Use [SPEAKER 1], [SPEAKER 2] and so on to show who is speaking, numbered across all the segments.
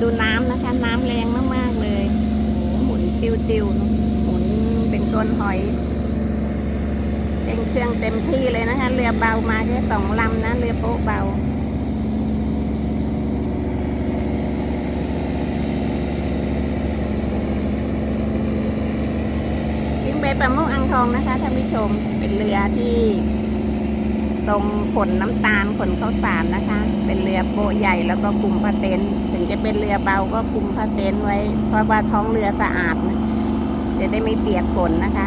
[SPEAKER 1] ดูน้ำนะคะ น้ำแรงมากๆเลยหมุนติวๆหมุนเป็นก้นหอยเร่งเครื่องเต็มที่เลยนะคะ เรือเบามาแค่สองลำนะเรือโป๊ะเบาวิ่งไปประมุกอังทองนะคะท่านผู้ชมเป็นเรือที่ ทรงขนน้ำตาลขนข้าวสารนะคะ เป็นเรือโปใหญ่แล้วก็คุมพระเต็นถึงจะเป็นเรือเบาก็คุมพระเต็นไว้ เพราะว่าท้องเรือสะอาด จะได้ไม่เปียกฝนนะคะ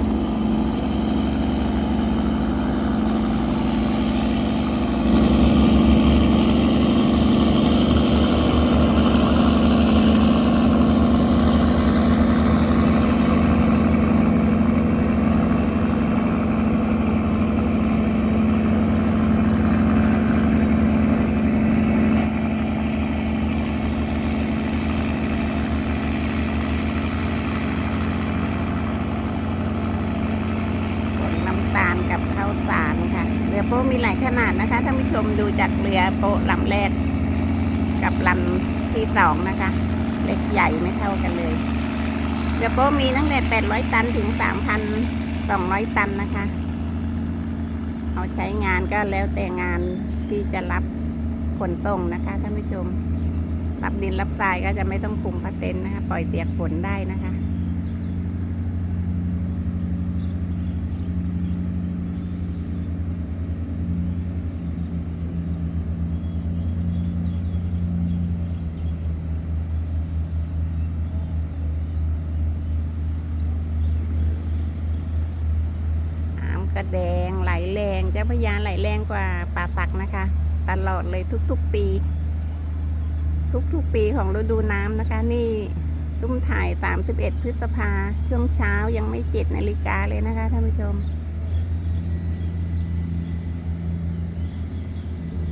[SPEAKER 1] ผลน้ำตาลกับ ข้าวสารค่ะเรือโป๊มีหลายขนาดนะคะท่านผู้ชมดูจากเรือโป๊ลำแรก กับลำที่สองนะคะ เล็กใหญ่ไม่เท่ากันเลย เรือโป๊มีตั้งแต่ 800 ตันถึง 3,200 ตันนะคะ เอาใช้งานก็แล้วแต่งานที่จะรับขนส่งนะคะท่านผู้ชมรับดินรับทรายก็จะไม่ต้องคุมพาเต็นนะคะ ปล่อยเปียกฝนได้นะคะ กระแดงไหลแรงเจ้าพระยาไหลแรงกว่าป่าสักนะคะ ตลอดเลยทุกๆปี ทุกๆปีของฤดูน้ำนะคะ นี่ตุ้มถ่าย 31 พฤษภาช่วงเช้ายังไม่เจ็ดนาฬิกาเลยนะคะท่านผู้ชม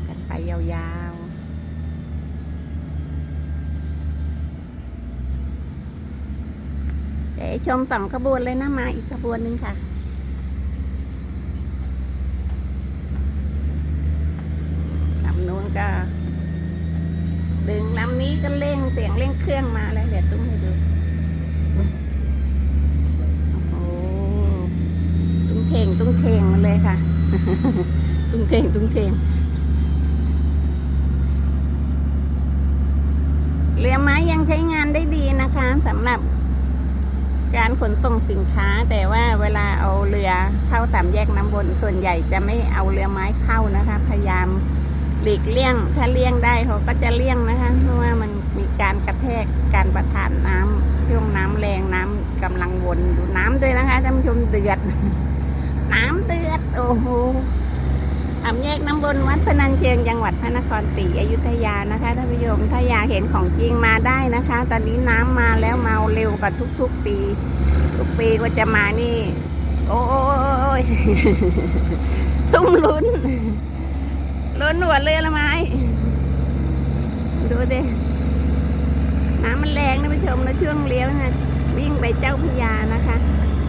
[SPEAKER 1] กันไปยาวๆเดี๋ยวชมสองขบวนเลยนะมาอีกขบวนหนึ่งค่ะ ลำนู้น ก็ดึงลำนี้ก็เร่งเสียงเร่งเครื่องมาแล้วเดี๋ยวตุ้มให้ดูโอ้โหตุ้งเท่งตุ้งเท่งมาเลยค่ะ ตุ้งเท่งตุ้งเท่งเรือไม้ยังใช้งานได้ดีนะคะสำหรับการขนส่งสินค้า แต่ว่าเวลาเอาเรือเข้าสามแยกน้ำบนส่วนใหญ่จะไม่เอาเรือไม้เข้านะคะ พยายาม หลีกเลี่ยง ถ้าเลี่ยงได้เขาก็จะเลี่ยงนะคะ เพราะว่ามันมีการกระแทกการประทานน้ำช่วงน้ำแรงน้ำกำลังวนดูน้ำด้วยนะคะท่านผู้ชมเดือด น้ำเดือดโอ้โหสามแยกน้ำบนวัดพนัญเชิงจังหวัดพระนครศรีอยุธยานะคะท่านผู้ชมถ้าอยากเห็นของจริงมาได้นะคะ ตอนนี้น้ำมาแล้วมาเร็วกว่าทุก ๆ ปี ทุกปีก็จะมานี่ โอ้ยตุ้มลุ้น ล้นหัวดเรือละไม้ดูดิน้ำมันแรงนะผู้ชมแล้วช่วงเลี้ยวนะวิ่งไปเจ้าพระยานะคะ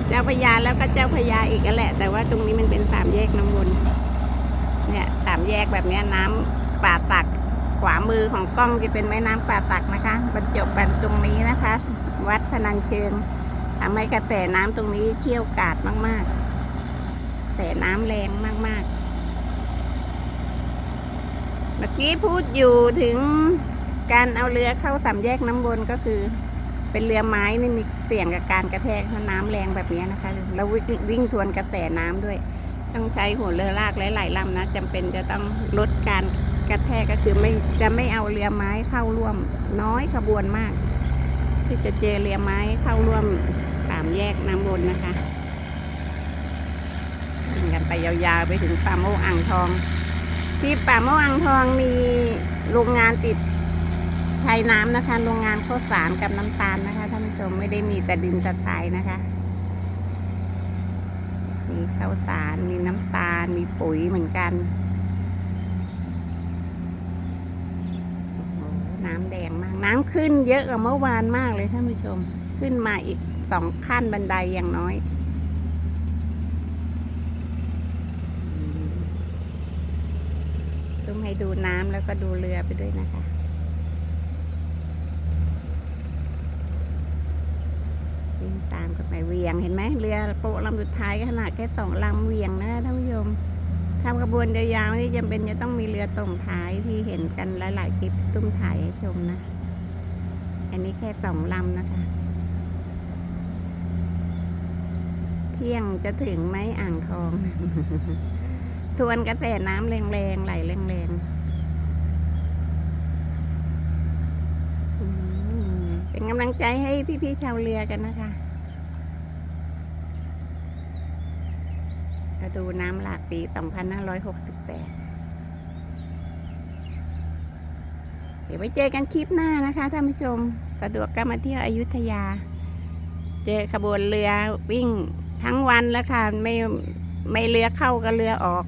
[SPEAKER 1] เจ้าพระยาแล้วก็เจ้าพระยาอีกกันแหละ แต่ว่าตรงนี้มันเป็นสามแยกน้ำวนเนี่ยสามแยกแบบนี้น้ำป่าตักขวามือของกล้องจะเป็นแม่น้ำป่าตักนะคะ บรรจบกันตรงนี้นะคะ วัดพนัญเชิงทำให้กระแสน้ำตรงนี้เชี่ยวกาดมากๆ แต่น้ำแรงมากๆ มื่อกี้พูดอยู่ถึงการเอาเรือเข้าสามแยกน้ำวนก็คือ เป็นเรือไม้นี่มีเสี่ยงกับการกระแทกเพราะน้ำแรงแบบนี้นะคะ แล้ววิ่งทวนกระแสน้ำด้วย ต้องใช้หัวเรือลากหลายๆลำนะจำเป็นจะต้องลดการกระแทกก็คือไม่จะไม่เอาเรือไม้เข้าร่วม น้อยขบวนมาก ที่จะเจอเรือไม้เข้าร่วมสามแยกน้ำวนนะคะกันไปยาวๆไปถึงป่าโมกอ่างทอง ที่ป่าโมกอ่างทองมีโรงงานติดชายน้ำนะคะ โรงงานข้าวสารกับน้ำตาลนะคะท่านผู้ชมไม่ได้มีแต่ดินแต่ทรายนะคะ มีข้าวสารมีน้ำตาลมีปุ๋ยเหมือนกัน น้ำแดงมาก น้ำขึ้นเยอะกว่าเมื่อวานมากเลยท่านผู้ชม ขึ้นมาอีกสองขั้นบันไดอย่างน้อย ให้ดูน้ำแล้วก็ดูเรือไปด้วยนะคะ วิ่งตามกันไปเวียงเห็นไหมเรือโปะลำสุดท้ายขนาดแค่สองลำเวียงนะท่านผู้ชมทำกระบวนการยาวนี่จำเป็นจะต้องมีเรือตรงท้ายที่เห็นกันหลายๆคลิปตุ้มถ่ายให้ชมนะ อันนี้แค่สองลำนะคะ เที่ยงจะถึงไหมอ่างทอง ทวนกระแสน้ำแรงๆไหลแรงๆเป็นกำลังใจให้พี่ๆชาวเรือกันนะคะก็ดูน้ำหลากปี 2568เดี๋ยวไว้เจอกันคลิปหน้านะคะท่านผู้ชมสะดวกก็มาเที่ยวอยุธยา เจอขบวนเรือวิ่งทั้งวันแล้วค่ะไม่ ไม่เรือเข้าก็เรือออก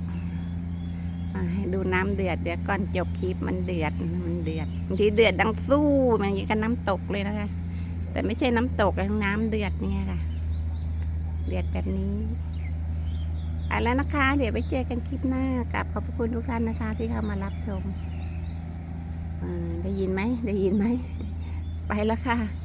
[SPEAKER 1] อ่าให้ดูน้ำเดือดเดี๋ยวก่อนจบคลิปมันเดือดมันเดือดบางทีเดือดดังสู้มันอย่างกับน้ำตกเลยนะคะ แต่ไม่ใช่น้ำตกอะน้ำเดือดเนี่ยค่ะ เดือดแบบนี้ไปแล้วนะคะ เดี๋ยวไปเจอกันคลิปหน้ากับขอบคุณทุกท่านนะคะ ที่เข้ามารับชมได้ยินไหมได้ยินไหมไปแล้วค่ะ